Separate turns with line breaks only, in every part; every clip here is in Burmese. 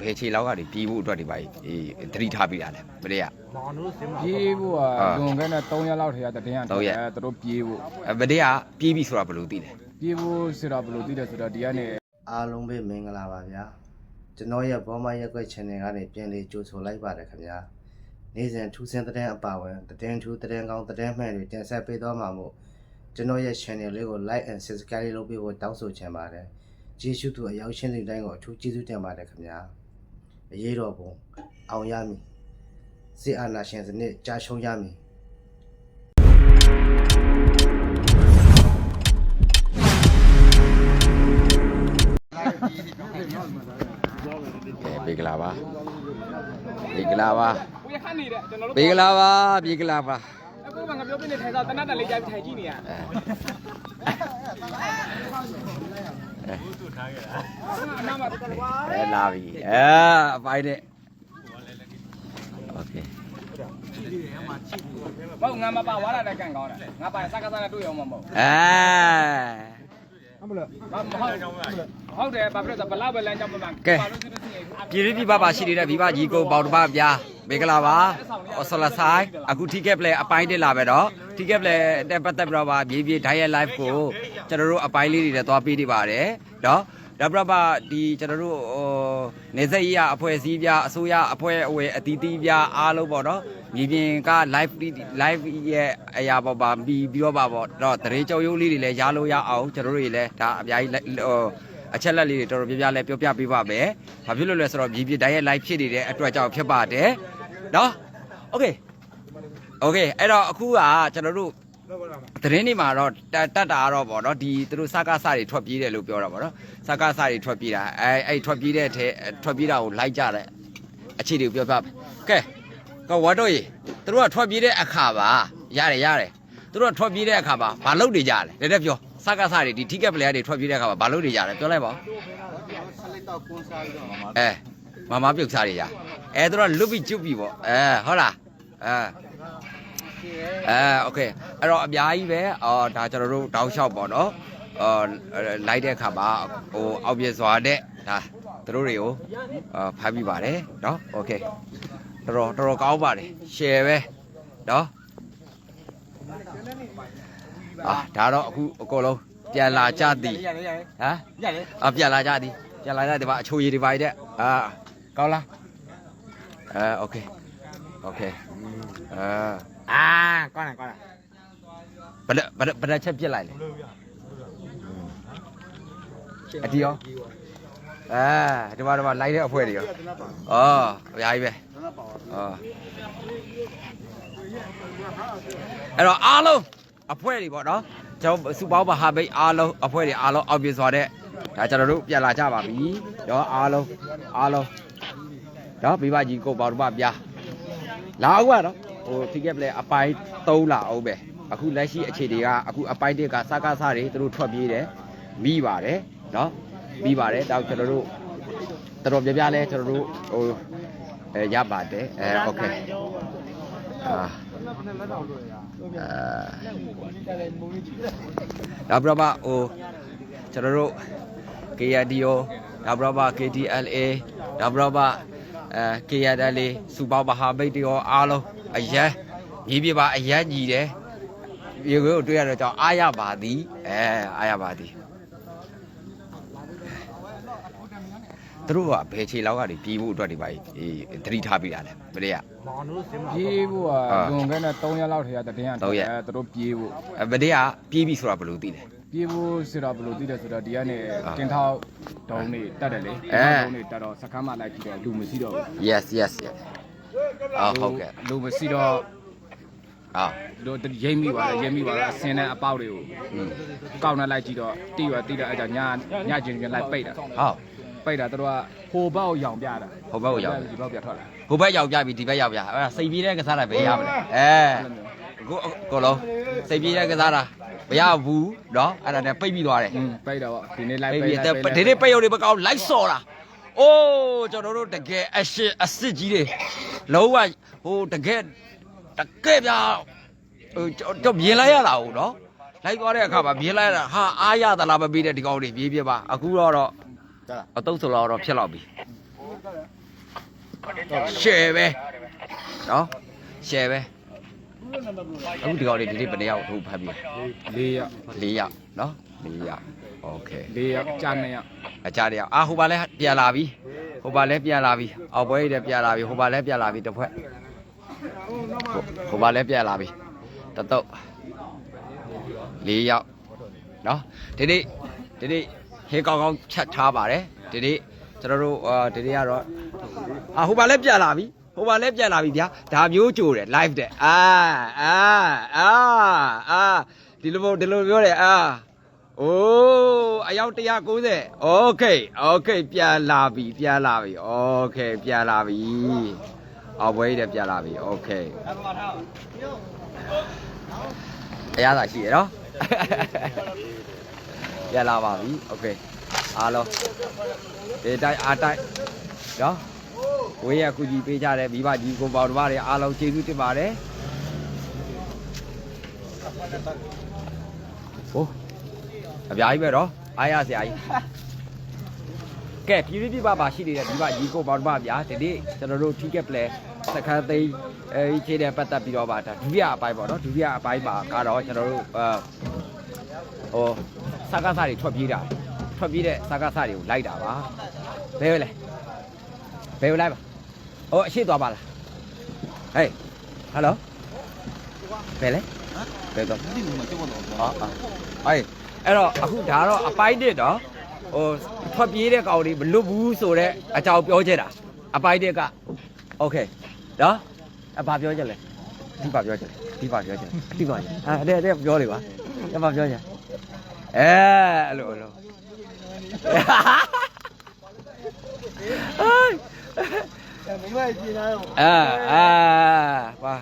ဘယ်ခြေလောက်ကနေပြေးဖို့အတွက်ဒီပါအေးသတိထားပြီးတာလဲမနေ့က
ပြေးဖို့က
အာ
လွန်ခဲ့တဲ့3ရက်လောက်ထဲကတတင်းက
သုံးရက်
အဲသူတို့ပြေးဖို့
အဲမနေ့ကပြေးပြီဆိုတာဘယ်လိုသိလဲ
ပြေးဖို့စစ်တော့ဘယ်လိုသိတယ်ဆိုတော့ဒီကနေ
အားလုံးပဲမင်္ဂလာပါဗျာကျွန်တော်ရဲ့ဘောမရက်ွက် channel ကနေပြန်လေးကြိုဆိုလိုက်ပါတယ်ခင်ဗျာနေ့စဉ်ထူးဆန်းတဲ့အပါဝင်သတင်းထူးသတင်းကောင်းသတင်းမှန်တွေတင်ဆက်ပေးသွားမှာမို့ကျွန်တော်ရဲ့ channel လေးကို like and subscribe လုပ်ပေးဖို့တောင်းဆိုချင်ပါတယ်ကျေးဇူးတူအရောက်ရှင်းတဲ့တိုင်းကိုအထူးကျေးဇူးတင်ပါတယ်ခင်ဗျာ အရေးတော်ပုံအောင်ရမည်စစ်အာဏာရှင်စနစ်ကြာရှုံးရမည်
ကဲဘေကလာပါဘေကလာပါ
ကိုရခန့်နေတဲ့ကျွန်တော်တို့
ဘေကလာပါဘေကလာပါ
အခုမှငါပြောပြနေထိုင်စားတနတ်တက်လေးကြိုက်ထိုင်ကြည့်နေရ
အဲ
အနာမှာတော်တော်ပါ
အဲလာပြီအဲအပိုင်းနဲ့โอเค
ဘောငါမပါဝါလာတဲ့ကန်ကောင်းတယ်ငါပါစကားစားနဲ့တွေ့အောင်မမဟုတ်
အဲ
ဟုတ်ဟုတ်ဟုတ်တယ်ဘာဖြစ်လို့ဘလောက်ပဲလမ်းကြောင်းပမှပါလို့ရှိလို့ရှိရင်
ပြည်ရပြည်ပါပါရှိနေတဲ့မိဘကြီးကိုပေါတပါဗျာ ဘေကလာပါအော်ဆလဆိုင်အခုထိကက်ပလေအပိုင်းတက်လာပဲတော့ထိကက်ပလေတက်ပတ်သက်ပြီးတော့ပါပြေးပြေး diet live ကိုကျွန်တော်တို့အပိုင်းလေးတွေနဲ့သွားပေးနေပါတယ်နော်ဒါပြပါဒီကျွန်တော်တို့ဟိုနေဆက်ရအဖွဲ့အစည်းပြအစိုးရအဖွဲ့အဝယ်အတီးတီးပြအားလုံးပေါ့နော်မြေပြင်က live live ရဲ့အရာပေါ့ပါပြီးပြီးတော့ပါပေါ့တော့တရေကြော်ရုပ်လေးတွေလည်းရလို့ရအောင်ကျွန်တော်တို့တွေလည်းဒါအများကြီးဟိုအချက်လက်လေးတွေတော်တော်များများလည်းပြောပြပေးပါမယ်။ဘာဖြစ်လို့လဲဆိုတော့မြေပြင်တိုင်းရဲ့ live ဖြစ်နေတဲ့အတွက်ကြောင့်ဖြစ်ပါတယ်။ နော်။ Okay ။ Okay အဲ့တော့အခုကကျွန်တော်တို့သတင်းတွေမှာတော့တက်တက်တာတော့ဗောနော်ဒီသူတို့စကားစတွေထွက်ပြေးတယ်လို့ပြောတာဗောနော်စကားစတွေထွက်ပြေးတာအဲအဲ့ထွက်ပြေးတဲ့အထဲထွက်ပြေးတာကိုလိုက်ကြတဲ့အခြေတွေကိုပြောပြမယ်။ကဲကဝတ်တော့ရေသူတို့ကထွက်ပြေးတဲ့အခါပါရတယ်ရတယ်သူတို့ကထွက်ပြေးတဲ့အခါပါမလုပ်နေကြတယ်တဲ့တဲ့ပြောစကားစတွေဒီ ticket player တွေထွက်ပြေးတဲ့အခါမှာမလုပ်နေကြတယ်ပြောလိုက်ပါဦးအဲမမပြုတ်စားရရ အဲသူတို့ကလွတ်ပြီးကျွတ်ပြီးပေါ့အဲဟုတ်လားအဲအဲโอเคအဲ့တော့အများကြီးပဲအော်ဒါကျွန်တော်တို့တောင်းလျှောက်ပေါ့နော်အော်လိုက်တဲ့အခါမှာဟိုအောက်ပြစွာတဲ့ဒါသူတို့တွေကိုအာဖမ်းပြီးပါတယ်နော်โอเคတော်တော်တော်တော်ကောင်းပါတယ် share ပဲနော်အာဒါတော့အခုအကုန်လုံးပြန်လာကြသည်
ရတယ်ရတယ်
ဟမ်
ရတယ်
အပြန်လာကြသည်ပြန်လာကြဒီမှာအချိုရည်ဒီပိုင်းတဲ့အာကောင်းလား အဲโอเคโอเคအာ
အာကောင်းတယ်ကောင်းတယ်
ဘယ်ဘယ်ဘယ်ချက်ပြစ်လိုက်လဲအတီရောအဲဒီမှာဒီမှာလိုက်တဲ့အဖွဲတွေရောဩအများကြီးပဲဩအဲ့တော့အားလုံးအဖွဲတွေပေါ့နော်ကျွန်တော်စုပေါင်းမဟာမိတ်အားလုံးအဖွဲတွေအားလုံးအောင်ပြစွာတဲ့ဒါကျွန်တော်တို့ပြန်လာကြပါပြီရောအားလုံးအားလုံး တော့မိဘကြီးကိုပေါ့တော့ပြလာအောင်ကတော့ဟို ticket play အပိုင်း3လာအောင်ပဲအခုလက်ရှိအခြေတွေကအခုအပိုင်း1ကစကားစားတွေသူတို့ထွက်ပြေးတယ်မိပါတယ်နော်မိပါတယ်တော့ကျွန်တော်တို့တော်တော်ပြပြလဲကျွန်တော်တို့ဟိုအဲရပါတယ်အဲโอเคအာအာဒါပြပါဟိုကျွန်တော်တို့ KRDO ဒါပြပါ KTLA ဒါပြပါ အဲ KRLA စူပေါင်းမဟာမိတ်တွေရောအားလုံးအရန်ညီပြပါအရန်ညီတယ်ရေကိုတွေ့ရတော့ကြောင့်အားရပါသည်အဲအားရပါသည်သူတို့ကဘယ်ခြေလောက်ကနေပြေးဖို့အတွက်ဒီပါအေးသတိထားပြီးတာလဲမနေ့က
ပြေးဖို့က
အာ
လွန်ခဲ့တဲ့3ရက်လောက်ထဲကတတင်းက
သုံးရက်
အဲသူတို့ပြေးဖို့
အဲမနေ့ကပြေးပြီဆိုတာဘယ်လိုသိလဲ
ပြေးဖို့စစ်တော့ဘယ်လိုသိတယ်ဆိုတော့ဒီကနေ
အာ
တင်ထောက်တုံးနေတက်တယ်လေ
အဲ
တင်ထောက်တုံးနေတက်တော့စကမ်းမလိုက်ကြည့်တော့လူမရှိတော့ဘူး
yes yes yes အော်ဟုတ်ကဲ့
လူမရှိတော့
အော်
တို့ရိမ့်မိပါလေရိမ့်မိပါတော့အစင်းနဲ့အပေါက်တွေကို
อืม
ကောက်နဲ့လိုက်ကြည့်တော့တိရတိရအဲ့ဒါညညချင်းချင်းလိုက်ပိတ်တာ
ဟုတ်
ပိတ်တာသူတို့ကဟိုဘက်ကိုရောင်ပြတာ
ဟိုဘက်ကိုရောက်
ဒီဘက်ပြထွက်လာ
ဟိုဘက်ရောက်ကြပြီဒီဘက်ရောက်ပြအဲ့ဒါစိတ်ပြေးတဲ့ကစားတာဘယ်ရမလဲအဲ
အဲ့လိုမျိုး
ကိုကိုလုံးစိတ်ပြေးတဲ့ကစားတာ မရဘူးเนาะအဲ့ဒါနဲ့ပိတ်ပြီးသွားတယ်
อืมပိတ်တော့ဒီနေ့လိုက်
ပိတ်
ပိတ်
ပြီး
လိုက်
တဲ့ဒီနေ့ပိတ်ရုံတွေမကောင်းလိုက်စော်တာအိုးကျွန်တော်တို့တကယ်အရှစ်အစ်စ်ကြီးတွေလုံးဝဟိုတကယ်တကယ်ပြဟိုတော့မြင်လိုက်ရတာဟုတ်เนาะလိုက်သွားတဲ့အခါမှာမြင်လိုက်ရတာဟာအားရသလားမပြီးတဲ့ဒီကောင်တွေပြေးပြပါအခုတော့တော့အတုံးဆိုတော့တော့ဖြစ်တော့ပြီ ရှယ်ပဲနော်ရှယ်ပဲ အခုဒီကောင်လေးဒီနေ့ဘယ်နှစ်ယောက်ထုတ်ဖတ်ပြီ
၄ရောက်
၄ယောက်နော်၄ယောက်โอเค
၄ရောက်ကြာ၂ရောက်
အကြတဲ့ယောက်အာဟိုပါလဲပြန်လာပြီဟိုပါလဲပြန်လာပြီအောက်ပွဲကြီးလည်းပြန်လာပြီဟိုပါလဲပြန်လာပြီတစ်ဖွဲ့ဟိုပါလဲပြန်လာပြီတတုတ်၄ယောက်နော်ဒီနေ့ဒီနေ့ဟေးကောင်းကောင်းချက်ထားပါတယ်ဒီနေ့ကျွန်တော်တို့အာဒီနေ့ကတော့အာဟိုပါလဲပြန်လာပြီ ဟိုပါလဲပြန်လာပြီဗျာဒါမျိုးကြိုတယ် live တဲ့အာအာအာအာဒီလိုဒီလိုပြောတယ်အာ โอ้အယောက်190โอเคโอเคပြန်လာပြီပြန်လာပြီโอเคပြန်လာပြီအော်ဘွေးတဲ့ပြန်လာပြီโอเคအရသာရှိရနော်ပြန်လာပါပြီโอเคအားလုံးဒီတိုင်းအားတိုင်းနော် ဝေးရကူကြီးပေးကြတဲ့မိဘကြီးကိုပေါတော်တွေအားလုံးကျေးဇူးတင်ပါတယ်ဟိုးအများကြီးပဲတော့အားရစရာကြီးကဲပြည်ပြည်ပြပပါရှိနေတဲ့ဒီမရီကိုပေါတော့ဗျာဒီနေ့ကျွန်တော်တို့ ticket play စခန်းသိမ်းအဲဒီခြေတဲ့ပတ်သက်ပြီးတော့ပါဒါဒုတိယအပိုင်းပေါ့နော်ဒုတိယအပိုင်းမှာကတော့ကျွန်တော်တို့အဲဟိုစကားစားတွေထွက်ပြေးတာထွက်ပြေးတဲ့စကားစားတွေကိုလိုက်တာပါဘယ်လဲ ဘယ်လိုက်ပါဟိုအရှိသွားပါလားဟေးဟယ်လိုဘယ်လဲဘယ်တော့ဟာဟာ အေးအဲ့တော့အခုဒါတော့အပိုင်းတစ်တော့ဟိုထွက်ပြေးတဲ့ကောင်တွေမလွတ်ဘူးဆိုတော့အကြောင်းပြောချင်တာအပိုင်းတစ်ကโอเคနော်အဘာပြောချင်လဲဒီပါပြောချင်ဒီပါပြောချင်ဒီပါအာတဲ့တဲ့ပြောလေပါတဲ့ပါပြောချင်အဲအဲ့လိုအဲ့လို အာအာပါ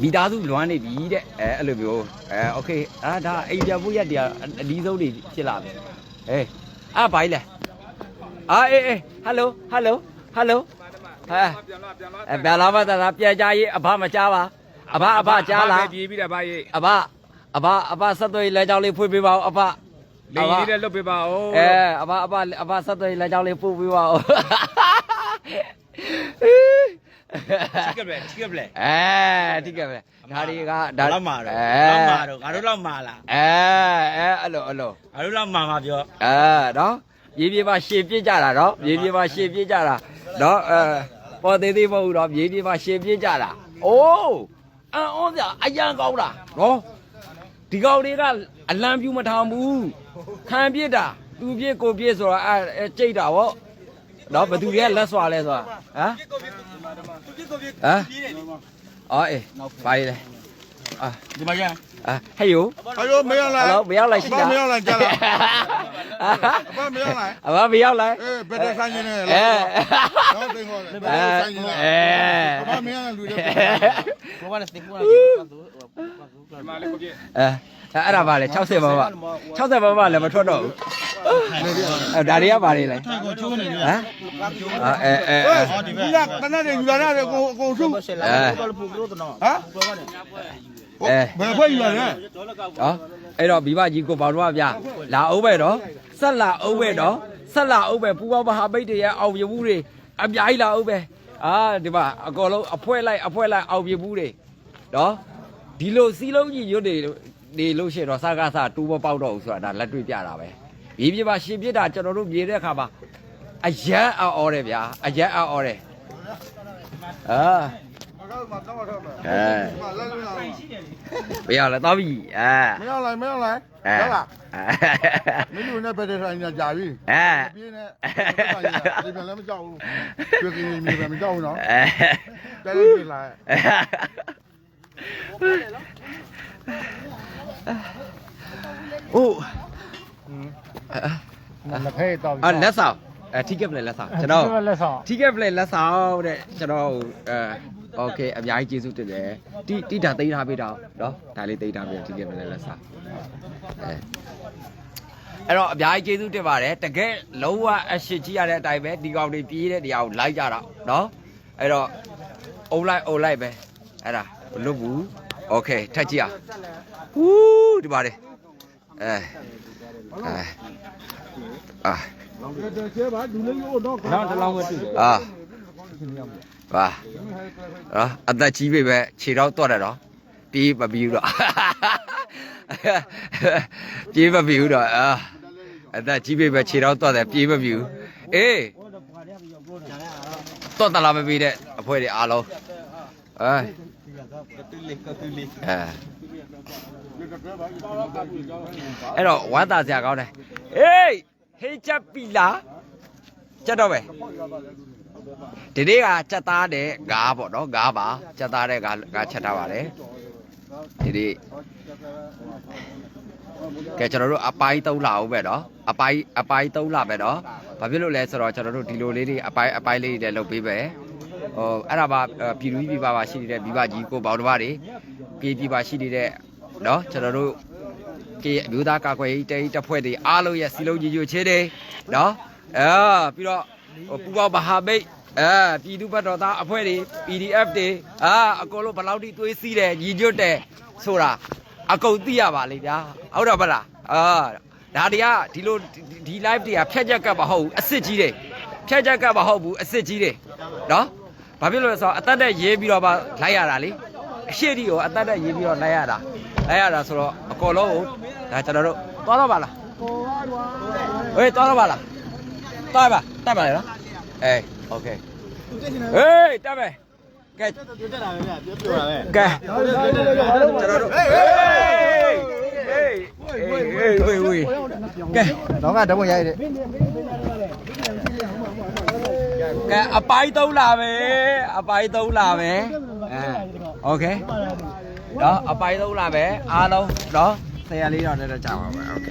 မိသားစုလွမ်းနေပြီတဲ့အဲအဲ့လိုမျိုးအဲโอเคအာဒါအိမ်ပြဖို့ရက်တည်းအဒီဆုံးတွေဖြစ်လာပြီအေးအာဘိုင်လဲအာအေးအေးဟယ်လိုဟယ်လိုဟယ်လိုဟာ
ပြန်လာပြန်လာ
အဲပြန်လာပါတာပြန်ကြရေးအဘမကြားပါအဘအဘကြားလား
ပြေးပြီးတယ်ဗျာရေး
အဘအဘအဘဆက်သွယ်လဲကြောင်းလေးဖွင့်ပေးပါဦးအဘ
လိန်လေးတဲ့လွတ်ပေးပါဦး
အဲအဘအဘအဘဆက်သွယ်လဲကြောင်းလေးပို့ပေးပါဦး
ထိကပ်ပဲထိကပ်ပဲ
အဲဒီကပဲဒါတွေကဒါ
လောက်မာတော့
အဲ
လောက်မာတော့ငါတို့လောက်မာလား
အဲအဲအဲ့လိုအဲ့လို
ငါတို့လောက်မာမှာပြော
အဲနော်မြေပြေမှာရှည်ပြစ်ကြတာနော်မြေပြေမှာရှည်ပြစ်ကြတာနော်အဲပေါ်သေးသေးမဟုတ်ဘူးနော်မြေပြေမှာရှည်ပြစ်ကြတာအိုးအံ့ဩစရာအရန်ကောင်းတာနော်ဒီကောင်တွေကအလံပြူမထောင်ဘူးခံပြစ်တာသူပြစ်ကိုပြစ်ဆိုတာအဲကြိတ်တာဗော đó ဘသူတွေကလက်စွာလဲဆိုတာဟမ်ဟမ်အော်အေးပါလေအာ
ဒီမရ
အာဟဲ့ယို
ဟဲ့ယိုမရောက်လား
ဟယ်လိုမရောက်လားရှိလား
မရောက်လားကြာလားအမမရောက်လား
အမမရောက်လားအေး
ဘယ်တဆိုင်နေလဲ
အဲ
တော့တင်ခေါ်တယ်
ဘ
ယ်တဆိုင်နေလဲ
အဲ
အမမရောက်လူတွေ
ဘောကနေစတင်ခေါ်တာ
ဘာလို့ဘာလို့ဘာလို့အဲ
အဲအဲ့ဒါပါလေ60ပါပါ60ပါပါလည်းမထွက်တော့ဘူးအဲဒါတွေကပါလေလေဟမ်အဲအဲအဲ
ဒီကတနက်တွေယူလာတဲ့ကိုအကုန်စုဟမ်
အဲ
ဘယ်ဖွဲ့ယူလာလဲ
နော်အဲ့တော့မိဘကြီးကိုပေါတော့ဗျာလာအောင်ပဲတော့ဆက်လာအောင်ပဲတော့ဆက်လာအောင်ပဲပူပေါမဟာမိတ်တွေရဲ့အောင်ပြမှုတွေအများကြီးလာအောင်ပဲအာဒီမှာအကောလုံးအဖွဲလိုက်အဖွဲလိုက်အောင်ပြမှုတွေနော်ဒီလိုစီးလုံးကြီးရွတ်တွေ နေလို့ရှိရင်တော့စကားစတူမပေါက်တော့ဘူးဆိုတာဒါလက်တွေ့ပြတာပဲမြေပြပါရှင်ပြစ်တာကျွန်တော်တို့မြေတဲ့အခါမှာအယံအော်တယ်ဗျာအယံအော်တယ်အာအဲဘယ်ရလဲတော့ပြီအဲ
မရောက်လိုက်မရောက်လိုက်
အဲ
ဟုတ်လားမင်းတို့နဲ့ဘယ်တဲ့ဆိုင်ညာကြာပြီ
အဲ
ပြင်းနဲ့ဒီပြန်လည်းမကြောက်ဘူးကျွေးကင်းနေပြီမကြောက်ဘူးနော်
အဲ
တဲလေးပြလာ
အိုး
လက်ဖဲတောက်
အာလက်ဆောင်အဲထိကက်ပလေလက်ဆောင်ကျွန်တော်
လက်ဆောင်
ထိကက်ပလေလက်ဆောင်တဲ့ကျွန်တော်အဲโอเคအများကြီးကျေးဇူးတင်တယ်တိတိတာသိမ်းထားပေးတော့เนาะဒါလေးသိမ်းထားပေးထိကက်ပလေလက်ဆောင်အဲအဲ့တော့အများကြီးကျေးဇူးတင်ပါတယ်တကယ်လုံးဝအရှိကြီးရတဲ့အတိုင်းပဲဒီကောင်တွေပြေးတဲ့နေရာကိုလိုက်ကြတာเนาะအဲ့တော့အုံလိုက်အုံလိုက်ပဲအဲ့ဒါမလွတ်ဘူး โอเคထက်ကြည့်အောင်ဟူးဒီပါတယ် အဲအဲအာ
နောက်တစ်လောင်းပဲတွေ့
အာပါအာအသက်ကြီးပြီပဲခြေတော့တော့တယ်တော့ပြေးမပြီးဘူးတော့ပြေးမပြီးဘူးတော့အာအသက်ကြီးပြီပဲခြေတော့တော့တယ်ပြေးမပြီးဘူးအေးတော့တလားမပြီးတဲ့အဖွဲတွေအားလုံးအဲ
တူလေးကတူလေး
အဲအဲ့တော့ဝမ်းသာစရာကောင်းတယ်အေးဟေးချက်ပြီလားချက်တော့ပဲဒီနေ့ကချက်သားတဲ့ဂါးပေါ့နော်ဂါးပါချက်သားတဲ့ဂါးဂါးချက်ထားပါတယ်ဒီနေ့ကဲကျွန်တော်တို့အပိုင်းသုံးလာအောင်ပဲနော်အပိုင်းအပိုင်းသုံးလာပဲနော်ဘာဖြစ်လို့လဲဆိုတော့ကျွန်တော်တို့ဒီလိုလေးတွေအပိုင်းအပိုင်းလေးတွေလည်းလုပ်ပေးပဲ ဟိုအဲ့ဒါပါပြည်သူပြည်ပါပါရှိနေတဲ့မိဘကြီးကိုပေါင်းတစ်ပါးတွေပြည်ပြည်ပါရှိနေတဲ့နော်ကျွန်တော်တို့ကေအမျိုးသားကာကွယ်ရေးတိတပ်ဖွဲ့တွေအားလုံးရဲ့စီလုံးကြီးညိုချေးတယ်နော်အာပြီးတော့ပူပေါင်းမဟာမိတ်အာပြည်သူ့ဘက်တော်သားအဖွဲ့တွေ PDF တွေအာအကုန်လုံးဘယ်လောက်ထိတွေးစီးတယ်ညီညွတ်တယ်ဆိုတာအကုန်သိရပါလေဗျာဟုတ်တော့ဗလားအာဒါတွေကဒီလိုဒီ live တွေကဖြတ်ချက်ကပ်မဟုတ်ဘူးအစ်စ်ကြီးတယ်ဖြတ်ချက်ကပ်မဟုတ်ဘူးအစ်စ်ကြီးတယ်နော် ဘာဖြစ်လို့လဲဆိုတော့အသက်နဲ့ရေးပြီးတော့မှလိုက်ရတာလေအရှိတီကိုအသက်နဲ့ရေးပြီးတော့လိုက်ရတာလိုက်ရတာဆိုတော့အကုန်လုံးကိုဒါကျွန်တော်တို့သွားတော့ပါလားဟေးသွားတော့ပါလားသွားပါတက်ပါလေနော်အေးโอเคဟေးတက်မယ်ကဲ
တက်တာပဲဗျပြောပြောတာပဲ
ကဲကျွန်တော်တို့ဟေးဟေးဟေးဟေးဟေးဟေးကဲ
တော့ကဓာတ်ပုံရိုက်တယ်
ကဲအပိုင်းသုံးလာပဲအပိုင်းသုံးလာပဲအဲโอเคเนาะအပိုင်းသုံးလာပဲအားလုံးเนาะဆရာလေးတော့လည်းတော့ကြာပါမယ်โอเค